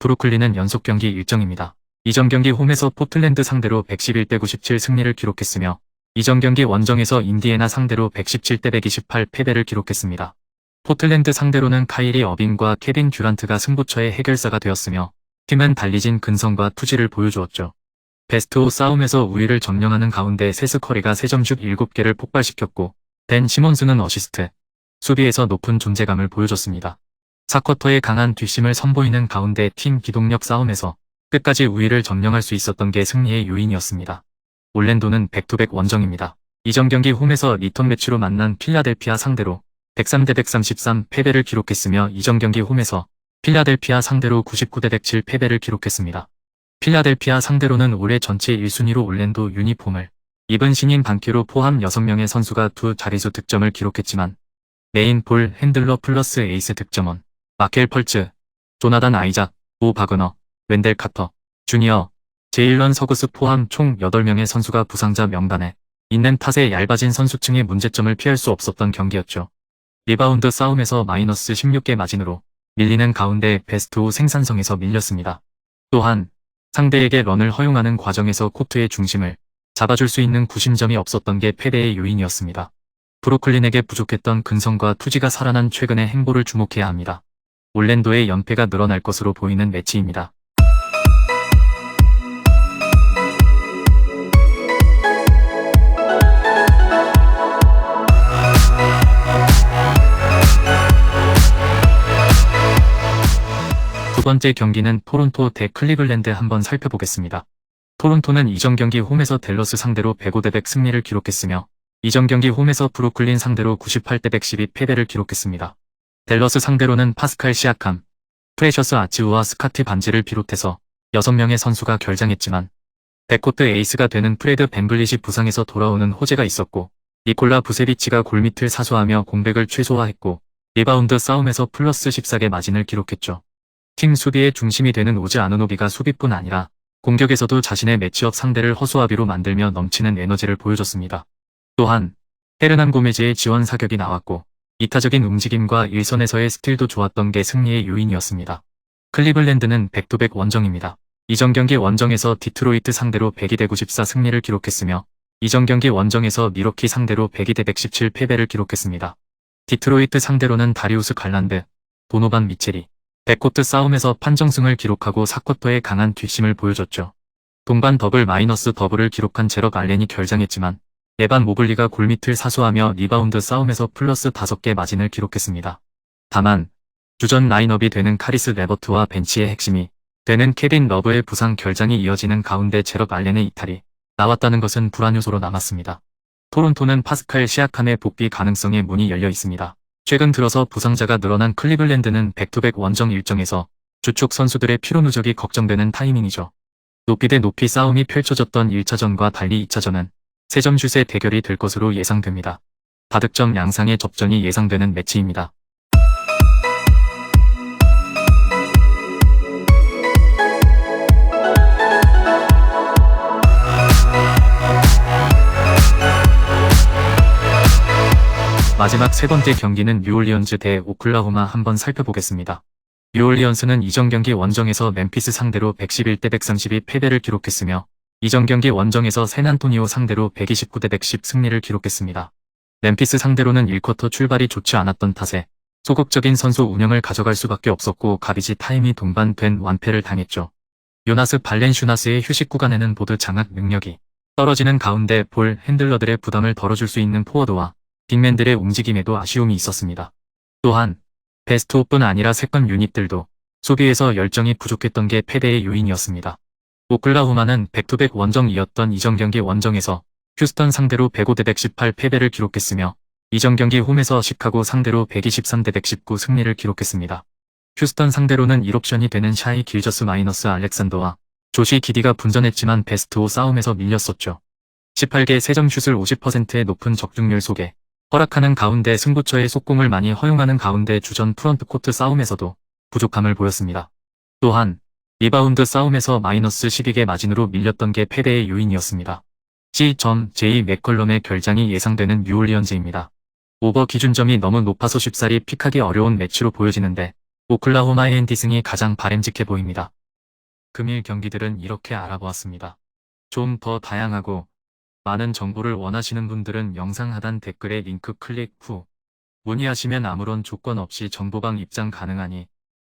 브루클린은 연속 경기 일정입니다. 이전 경기 홈에서 포틀랜드 상대로 111대 97 승리를 기록했으며 이전 경기 원정에서 인디애나 상대로 117대 128 패배를 기록했습니다. 포틀랜드 상대로는 카이리 어빙과 케빈 듀란트가 승부처의 해결사가 되었으며 팀은 달리진 근성과 투지를 보여주었죠. 베스트 5 싸움에서 우위를 점령하는 가운데 세스 커리가 3점슛 7개를 폭발시켰고 댄 시몬스는 어시스트, 수비에서 높은 존재감을 보여줬습니다. 4쿼터의 강한 뒷심을 선보이는 가운데 팀 기동력 싸움에서 끝까지 우위를 점령할 수 있었던 게 승리의 요인이었습니다. 올랜도는 백투백 원정입니다. 이전 경기 홈에서 리턴 매치로 만난 필라델피아 상대로 103대 133 패배를 기록했으며 이전 경기 홈에서 필라델피아 상대로 99대 107 패배를 기록했습니다. 필라델피아 상대로는 올해 전체 1순위로 올랜도 유니폼을 입은 신인 반키로 포함 6명의 선수가 두 자릿수 득점을 기록했지만 메인 볼 핸들러 플러스 에이스 득점원 마켈 펄츠, 조나단 아이작, 오 바그너, 웬델 카터, 주니어, 제일런 서구스 포함 총 8명의 선수가 부상자 명단에 있는 탓에 얇아진 선수층의 문제점을 피할 수 없었던 경기였죠. 리바운드 싸움에서 마이너스 16개 마진으로 밀리는 가운데 베스트 5 생산성에서 밀렸습니다. 또한 상대에게 런을 허용하는 과정에서 코트의 중심을 잡아줄 수 있는 구심점이 없었던 게 패배의 요인이었습니다. 브루클린에게 부족했던 근성과 투지가 살아난 최근의 행보를 주목해야 합니다. 올랜도의 연패가 늘어날 것으로 보이는 매치입니다. 두 번째 경기는 토론토 대 클리블랜드 한번 살펴보겠습니다. 토론토는 이전 경기 홈에서 델러스 상대로 105대 100 승리를 기록했으며 이전 경기 홈에서 브루클린 상대로 98대 112 패배를 기록했습니다. 델러스 상대로는 파스칼 시아캄, 프레셔스 아치우와 스카티 반지를 비롯해서 6명의 선수가 결장했지만 백코트 에이스가 되는 프레드 벤블릿이 부상에서 돌아오는 호재가 있었고 니콜라 부세비치가 골밑을 사수하며 공백을 최소화했고 리바운드 싸움에서 플러스 14개 마진을 기록했죠. 팀 수비의 중심이 되는 오즈 아누노비가 수비뿐 아니라 공격에서도 자신의 매치업 상대를 허수아비로 만들며 넘치는 에너지를 보여줬습니다. 또한 헤르난 고메즈의 지원 사격이 나왔고 이타적인 움직임과 일선에서의 스틸도 좋았던 게 승리의 요인이었습니다. 클리블랜드는 백도백 원정입니다. 이전 경기 원정에서 디트로이트 상대로 102대 94 승리를 기록했으며 이전 경기 원정에서 미러키 상대로 102대 117 패배를 기록했습니다. 디트로이트 상대로는 다리우스 갈란드, 도노반 미체리, 백코트 싸움에서 판정승을 기록하고 사쿼터의 강한 뒷심을 보여줬죠. 동반 더블 마이너스 더블을 기록한 제럭 알렌이 결장했지만 에반 모블리가 골밑을 사수하며 리바운드 싸움에서 플러스 5개 마진을 기록했습니다. 다만 주전 라인업이 되는 카리스 레버트와 벤치의 핵심이 되는 케빈 러브의 부상 결장이 이어지는 가운데 제럭 알렌의 이탈이 나왔다는 것은 불안 요소로 남았습니다. 토론토는 파스칼 시아캄의 복귀 가능성에 문이 열려 있습니다. 최근 들어서 부상자가 늘어난 클리블랜드는 백투백 원정 일정에서 주축 선수들의 피로 누적이 걱정되는 타이밍이죠. 높이 대 높이 싸움이 펼쳐졌던 1차전과 달리 2차전은 3점슛의 대결이 될 것으로 예상됩니다. 다득점 양상의 접전이 예상되는 매치입니다. 마지막 세 번째 경기는 뉴올리언즈 대 오클라호마 한번 살펴보겠습니다. 뉴올리언스는 이전 경기 원정에서 멤피스 상대로 111대 132 패배를 기록했으며 이전 경기 원정에서 샌안토니오 상대로 129대 110 승리를 기록했습니다. 멤피스 상대로는 1쿼터 출발이 좋지 않았던 탓에 소극적인 선수 운영을 가져갈 수밖에 없었고 가비지 타임이 동반된 완패를 당했죠. 요나스 발렌슈나스의 휴식 구간에는 보드 장악 능력이 떨어지는 가운데 볼 핸들러들의 부담을 덜어줄 수 있는 포워드와 빅맨들의 움직임에도 아쉬움이 있었습니다. 또한 베스트 5뿐 아니라 세컨 유닛들도 수비에서 열정이 부족했던 게 패배의 요인이었습니다. 오클라호마는 백투백 원정이었던 이전 경기 원정에서 휴스턴 상대로 105대 118 패배를 기록했으며 이전 경기 홈에서 시카고 상대로 123대 119 승리를 기록했습니다. 휴스턴 상대로는 1옵션이 되는 샤이 길저스 마이너스 알렉산더와 조시 기디가 분전했지만 베스트 5 싸움에서 밀렸었죠. 18개 3점 슛을 50%의 높은 적중률 속에 허락하는 가운데 승부처의 속공을 많이 허용하는 가운데 주전 프런트 코트 싸움에서도 부족함을 보였습니다. 또한 리바운드 싸움에서 마이너스 12개 마진으로 밀렸던 게 패배의 요인이었습니다. C.J. J. 맥컬럼의 결장이 예상되는 뉴올리언즈입니다. 오버 기준점이 너무 높아서 쉽사리 픽하기 어려운 매치로 보여지는데 오클라호마의 앤디승이 가장 바램직해 보입니다. 금일 경기들은 이렇게 알아보았습니다. 좀 더 다양하고 많은 정보를 원하시는 분들은 영상 하단 댓글에 링크 클릭 후 문의하시면 아무런 조건 없이 정보방 입장 가능하니